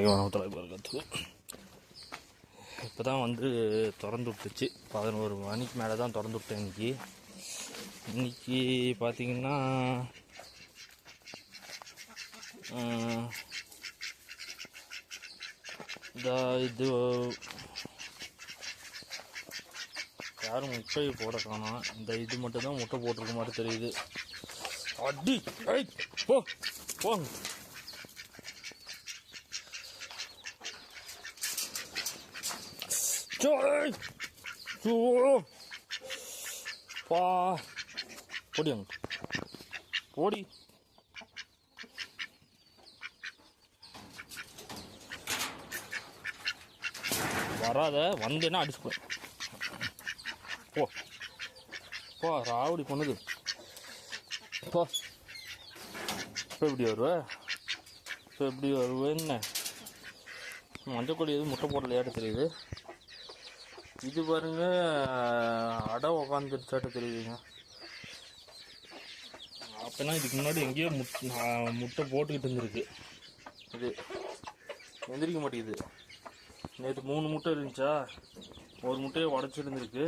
வணக்கம் வரமத்துல வரகத்துக்கு இப்போ தான் வந்து திறந்து விட்டுச்சு. பதினோரு மணிக்கு மேலே தான் திறந்து விட்டேன் இன்னைக்கு. இன்னைக்கு பார்த்தீங்கன்னா இந்த இது யாரும் முட்டை போட காணோம். இந்த இது மட்டும் தான் முட்டை போட்டிருக்க மாதிரி தெரியுது. அடி போ போ போங்க வராத வந்தேன்னா அடிச்சு போ. போ ராவடி பொண்ணுது போ. இப்போ எப்படி வருவ? இப்போ எப்படி வருவ? என்ன? மஞ்சக்கொடி எதுவும் முட்டை போடலையாட்டு தெரியுது. இது பாருங்க அடை உக்காந்துருச்சாட்டு தெரியுதுங்க. அப்போனா இதுக்கு முன்னாடி எங்கேயோ முட் முட்டை போட்டுக்கிட்டு இருந்திருக்கு. இது எந்திரிக்க மாட்டேங்குது. நேற்று மூணு முட்டை இருந்துச்சா? ஒரு முட்டையை உடச்சிருந்துருக்கு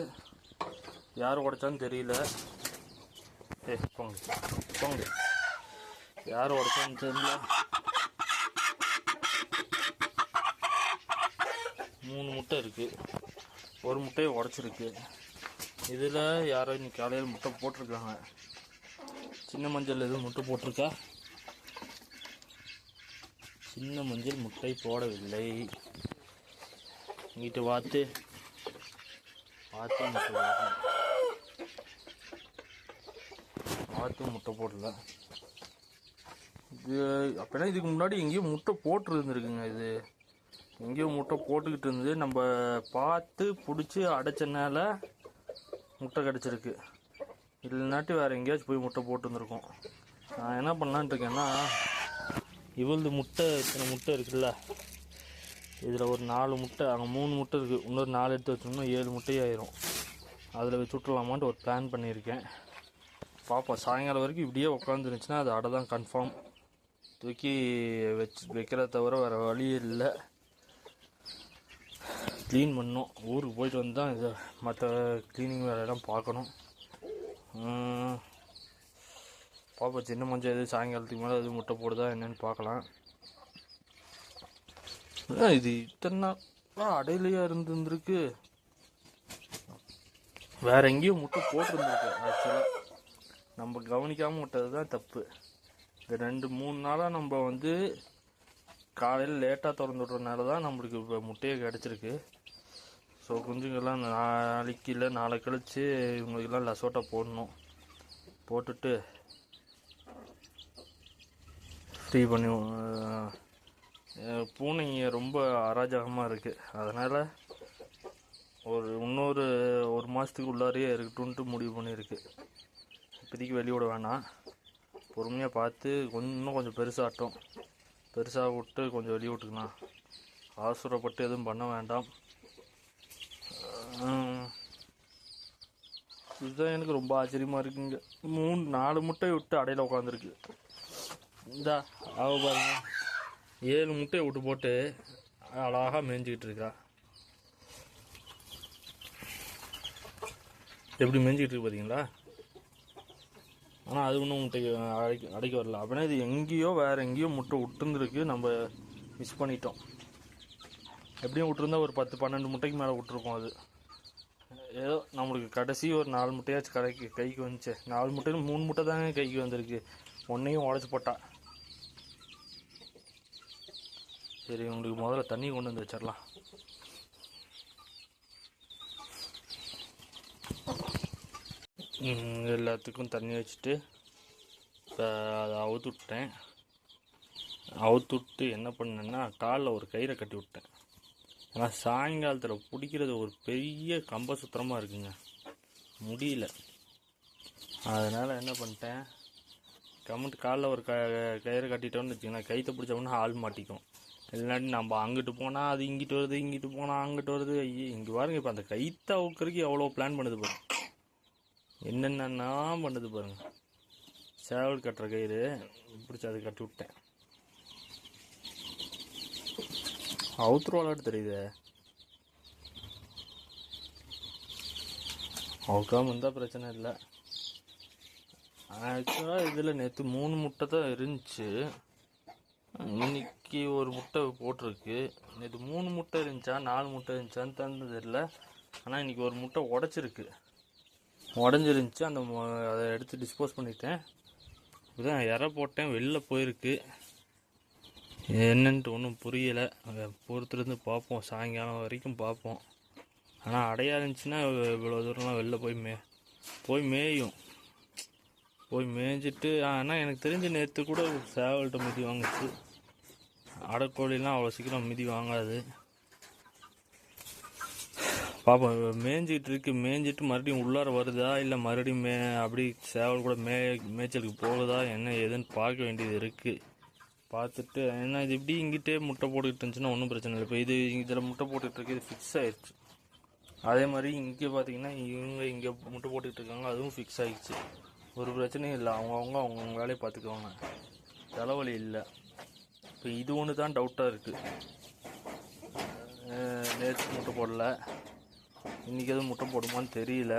யார் உடைச்சான்னு தெரியல. ஏ போங்க போங்க. யார் உடைச்சான்னு தெரியல. மூணு முட்டை இருக்குது ஒரு முட்டையை உடச்சிருக்கு. இதில் யாரோ இன்னைக்கு காலையில் முட்டை போட்டிருக்காங்க. சின்ன மஞ்சள் எதுவும் முட்டை போட்டிருக்கா? சின்ன மஞ்சள் முட்டை போடவில்லை. இங்கிட்டு பார்த்து பார்த்து முட்டை வாத்து பார்த்து முட்டை போடல. இது அப்படின்னா இதுக்கு முன்னாடி எங்கேயும் முட்டை போட்டுருந்துருக்குங்க இது. எங்கேயோ முட்டை போட்டுக்கிட்டு இருந்து நம்ம பார்த்து பிடிச்சி அடைச்சனால முட்டை கிடச்சிருக்கு. இல்லைனாட்டி வேறு எங்கேயாச்சும் போய் முட்டை போட்டு வந்திருக்கோம். நான் என்ன பண்ணலான்ட்டு இருக்கேன்னா இவளது முட்டை இத்தனை முட்டை இருக்குல்ல. இதில் ஒரு நாலு முட்டை அங்கே மூணு முட்டை இருக்குது இன்னொரு நாலு எடுத்து வச்சோம்னா ஏழு முட்டையாயிரும் அதில் வச்சு விட்டுலாமான்ட்டு ஒரு பிளான் பண்ணியிருக்கேன். பார்ப்போம் சாயங்காலம் வரைக்கும் இப்படியே உட்காந்துருந்துச்சுன்னா அது அடை தான் கன்ஃபார்ம் தூக்கி வச்சு வைக்கிறத தவிர வேறு வழியே இல்லை. க்ளீன் பண்ணோம் ஊருக்கு போயிட்டு வந்து தான் இதை மற்ற க்ளீனிங் வேலையெல்லாம் பார்க்கணும். பாப்பா சின்ன மஞ்சள் எது சாயங்காலத்துக்கு மேலே எது முட்டை போடுதா என்னென்னு பார்க்கலாம். இது இத்தனை நாள் அடையிலையாக இருந்துருந்துருக்கு வேற எங்கேயும் முட்டை போட்டிருந்துருக்கு ஆக்சுவலாக நம்ம கவனிக்காமல் விட்டது தான் தப்பு. இந்த ரெண்டு மூணு நாளாக நம்ம வந்து காலையில் லேட்டாக திறந்து விட்றதுனால தான் நம்மளுக்கு இப்போ முட்டையே கிடச்சிருக்கு. ஸோ குஞ்சுங்கெல்லாம் நாளைக்கு இல்லை நாளை கழிச்சு இவங்களுக்கெல்லாம் லசோட்டா போடணும். போட்டுட்டு ஃப்ரீ பண்ணி பூனைங்க ரொம்ப அராஜகமாக இருக்குது அதனால் ஒரு இன்னொரு ஒரு மாதத்துக்கு உள்ளாரையே இருக்கட்டும்ன்ட்டு முடிவு பண்ணியிருக்கு. இப்போதைக்கு வெளியூட வேணாம். பொறுமையாக பார்த்து கொஞ்சம் இன்னும் கொஞ்சம் பெருசாகட்டும். பெருசாக விட்டு கொஞ்சம் வெளியே விட்டுக்கலாம் அவசரப்பட்டு எதுவும் பண்ண வேண்டாம். இதுதான் எனக்கு ரொம்ப ஆச்சரியமாக இருக்குங்க. மூணு நாலு முட்டை விட்டு அடையில் உட்காந்துருக்கு இந்தா அவ பாருங்க. ஏழு முட்டையை விட்டு போட்டு அழகாக மேய்ஞ்சிக்கிட்டு இருக்கா. எப்படி மேய்ஞ்சிக்கிட்டு இருக்கு பார்த்தீங்களா ஆனால் அது ஒன்றும் முட்டைக்கு அடைக்க அடைக்க வரல. அப்படின்னா இது எங்கேயோ வேறு எங்கேயோ முட்டை விட்டுருந்துருக்கு நம்ம மிஸ் பண்ணிட்டோம். எப்படியும் விட்டுருந்தா ஒரு பத்து பன்னெண்டு முட்டைக்கு மேலே விட்டுருக்கோம் அது. ஏதோ நம்மளுக்கு கடைசி ஒரு நாலு முட்டையாச்சும் கடைக்கு கைக்கு வந்துச்சு. நாலு முட்டையில் மூணு முட்டை தாங்க கைக்கு வந்திருக்கு. ஒன்றையும் உடச்சி போட்டா. சரி உங்களுக்கு முதல்ல தண்ணி கொண்டு வந்து வச்சிடலாம். எல்லாத்துக்கும் தண்ணி வச்சுட்டு இப்போ அதை அவுத்து விட்டேன் அவுத்து விட்டு என்ன பண்ணேன்னா காலில் ஒரு கயிறை கட்டி விட்டேன். ஆனால் சாயங்காலத்தில் பிடிக்கிறது ஒரு பெரிய கம்ப சுத்திரமாக இருக்குங்க. முடியல. அதனால் என்ன பண்ணிட்டேன் கம்முட்டு காலில் ஒரு க கயிறு கட்டிட்டோம்னு வச்சுக்கோங்களேன் கைத்தை பிடிச்சோம்னா ஆள் மாட்டிக்கும். இல்லாட்டி நம்ம அங்கிட்டு போனால் அது இங்கிட்டு வருது இங்கிட்டு போனால் அங்கிட்டு வருது. ஐயே இங்கே பாருங்க இப்போ அந்த கைத்தை அவுக்கிறதுக்கு எவ்வளோ பிளான் பண்ணுது பாருங்க. என்னென்னா பண்ணுது பாருங்க. சேவல் கட்டுற கயிறு பிடிச்சி அதை கட்டி விட்டேன். அவுத்துரு தெரியுதே. அவுக்காம இருந்தால் பிரச்சனை இல்லை. ஆக்சுவலாக இதில் நேற்று மூணு முட்டை தான் இருந்துச்சு. இன்னைக்கு ஒரு முட்டை போட்டிருக்கு. நேற்று மூணு முட்டை இருந்துச்சா நாலு முட்டை இருந்துச்சான்னு தந்தது இல்லை ஆனால் இன்னைக்கு ஒரு முட்டை உடச்சிருக்கு. உடஞ்சிருந்துச்சு. அந்த அதை எடுத்து டிஸ்போஸ் பண்ணிட்டேன். இதுதான் இற போட்டேன் வெளில போயிருக்கு. என்னன்ட்டு ஒன்றும் புரியலை. அதை பொறுத்திருந்து பார்ப்போம் சாயங்காலம் வரைக்கும் பார்ப்போம் ஆனால் அடையா இருந்துச்சுன்னா இவ்வளோ தூரம்லாம் வெளில போய் மே போய் மேயும். போய் மேய்ஞ்சிட்டு ஆனால் எனக்கு தெரிஞ்ச நேற்று கூட சேவல்கிட்ட மிதி வாங்குச்சு. அடைக்கோழிலாம் அவ்வளோ சீக்கிரம் மிதி வாங்காது. பார்ப்போம் மேய்ஞ்சிக்கிட்டு இருக்கு. மேய்ஞ்சிட்டு மறுபடியும் உள்ளார வருதா? இல்லை மறுபடியும் மே அப்படி சேவல் கூட மே மேய்ச்சலுக்கு போகுதா? என்ன ஏதுன்னு பார்க்க வேண்டியது இருக்குது பார்த்துட்டு ஏன்னா இது இப்படி இங்கிட்டே முட்டை போட்டுக்கிட்டு இருந்துச்சுன்னா ஒன்றும் பிரச்சனை இல்லை. இப்போ இது இதில் முட்டை போட்டுக்கிட்டு இருக்கு இது ஃபிக்ஸ் ஆயிடுச்சு. அதே மாதிரி இங்கே பார்த்தீங்கன்னா இவங்க இங்கே முட்டை போட்டுக்கிட்டு இருக்காங்க அதுவும் ஃபிக்ஸ் ஆகிடுச்சு ஒரு பிரச்சனையும் இல்லை. அவங்கவுங்க அவங்கவுங்க வேலையை பார்த்துக்குவாங்க. தலைவலி இல்லை. இப்போ இது ஒன்று தான் டவுட்டாக இருக்குது நேற்று முட்டை போடல. இன்றைக்கி எதுவும் முட்டை போடுமான்னு தெரியல.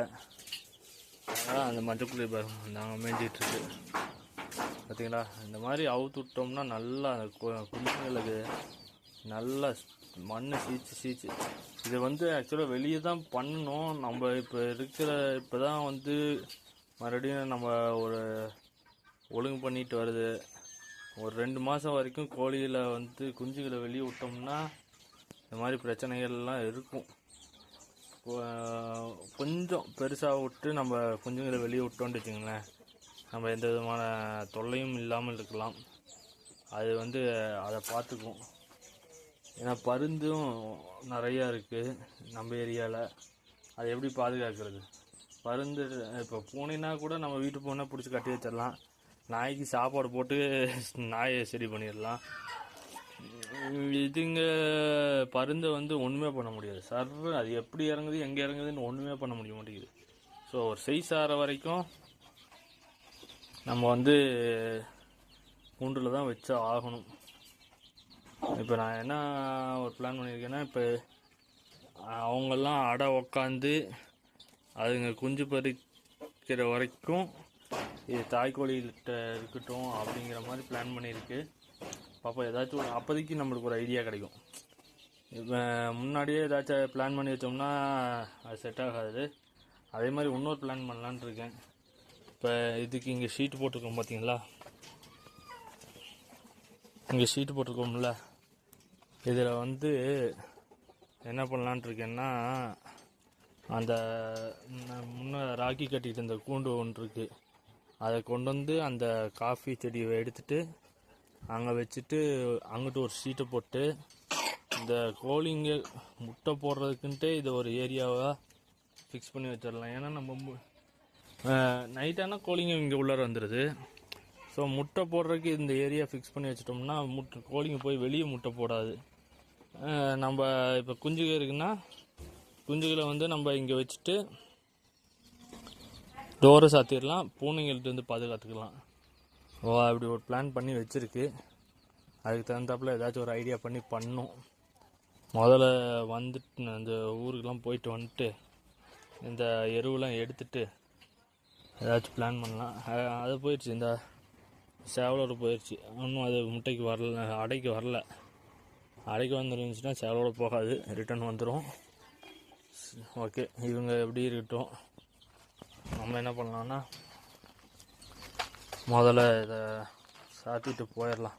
அதனால் அந்த மஞ்சக்குள்ளி பாருங்க நாங்கள் மேஞ்சிகிட்ருக்கு பார்த்தீங்களா இந்த மாதிரி அவுத்து விட்டோம்னா நல்லா அந்த நல்லா மண் சீச்சு சீச்சு. இது வந்து ஆக்சுவலாக வெளியே தான் பண்ணணும். நம்ம இப்போ இருக்கிற இப்போ தான் வந்து மறுபடியும் நம்ம ஒரு ஒழுங்கு பண்ணிட்டு வருது. ஒரு ரெண்டு மாதம் வரைக்கும் கோழியில் வந்து குஞ்சுகளை வெளியே விட்டோம்னா இந்த மாதிரி பிரச்சனைகள்லாம் இருக்கும். கொஞ்சம் பெருசாக விட்டு நம்ம குஞ்சுங்களை வெளியே விட்டோம்னு வச்சுங்களேன் நம்ம எந்த விதமான தொல்லையும் இல்லாமல் இருக்கலாம். அது வந்து அதை பார்த்துக்கும் ஏன்னா பருந்தும் நிறையா இருக்குது நம்ம ஏரியாவில் அதை எப்படி பாதுகாக்கிறது? பருந்து இப்போ பூனைனா கூட நம்ம வீட்டு பூனை பிடிச்சி கட்டி வச்சிடலாம். நாய்க்கு சாப்பாடு போட்டு நாயை சரி பண்ணிடலாம். இதுங்க பருந்தை வந்து ஒன்றுமே பண்ண முடியாது. சர்ற அது எப்படி இறங்குது எங்கே இறங்குதுன்னு ஒன்றுமே பண்ண முடிய மாட்டேங்குது. ஸோ ஒரு சைஸ் ஆகிற வரைக்கும் நம்ம வந்து கூண்டில் தான் வச்சு ஆகணும். இப்போ நான் என்ன ஒரு பிளான் பண்ணியிருக்கேன்னா இப்போ அவங்கெல்லாம் அடை உக்காந்து அதுங்க குஞ்சு பறிக்கிற வரைக்கும் இது தாய்க்கோழிகிட்ட இருக்கட்டும் அப்படிங்கிற மாதிரி பிளான் பண்ணியிருக்கு பாப்பா ஏதாச்சும் ஒரு அப்போதைக்கு நம்மளுக்கு ஒரு ஐடியா கிடைக்கும். இப்போ முன்னாடியே ஏதாச்சும் பிளான் பண்ணி வச்சோம்னா அது செட் ஆகாது. அதே மாதிரி இன்னொரு பிளான் பண்ணலான்ட்டு இருக்கேன். இப்போ இதுக்கு இங்கே ஷீட் போட்டிருக்கோம் பார்த்தீங்களா இங்கே ஷீட் போட்டிருக்கோம்ல. இதில் வந்து என்ன பண்ணலான்ட்டு இருக்கேன்னா அந்த முன்னே ராக்கி கட்டிட்டு இருந்த கூண்டு ஒன்று இருக்குது அதை கொண்டு வந்து அந்த காஃபி செடியை எடுத்துட்டு அங்கே வச்சுட்டு அங்கிட்டு ஒரு ஷீட்டை போட்டு இந்த கோழிங்க முட்டை போடுறதுக்குன்ட்டு இது ஒரு ஏரியாவாக ஃபிக்ஸ் பண்ணி வச்சிடலாம். ஏன்னா நம்ம நைட்டானா கோழிங்க இங்கே உள்ளார வந்துடுது ஸோ முட்டை போடுறதுக்கு இந்த ஏரியா ஃபிக்ஸ் பண்ணி வச்சிட்டோம்னா முட்டை கோழிங்க போய் வெளியே முட்டை போடாது. நம்ம இப்போ குஞ்சுக இருக்குன்னா குஞ்சுகளை வந்து நம்ம இங்கே வச்சுட்டு டோரை சாத்திடலாம். பூனைங்கள்ட்ட வந்து பாதுகாத்துக்கலாம். ஓ அப்படி ஒரு பிளான் பண்ணி வச்சுருக்கு. அதுக்கு தகுந்தாப்புல ஏதாச்சும் ஒரு ஐடியா பண்ணி பண்ணும். முதல்ல வந்துட்டு அந்த ஊருக்கெலாம் போயிட்டு வந்துட்டு இந்த எருவெலாம் எடுத்துட்டு ஏதாச்சும் பிளான் பண்ணலாம். அது போயிடுச்சு. இந்த சேவலோடு போயிடுச்சு. இன்னும் அது முட்டைக்கு வரல அடைக்கு வரல. அடைக்கு வந்துருந்துச்சுன்னா சேவலோடு போகாது. ரிட்டர்ன் வந்துடும் ஓகே இவங்க எப்படி இருக்கட்டும். நம்ம என்ன பண்ணலாம்னா முதல்ல இதை சாத்திட்டு போயிடலாம்.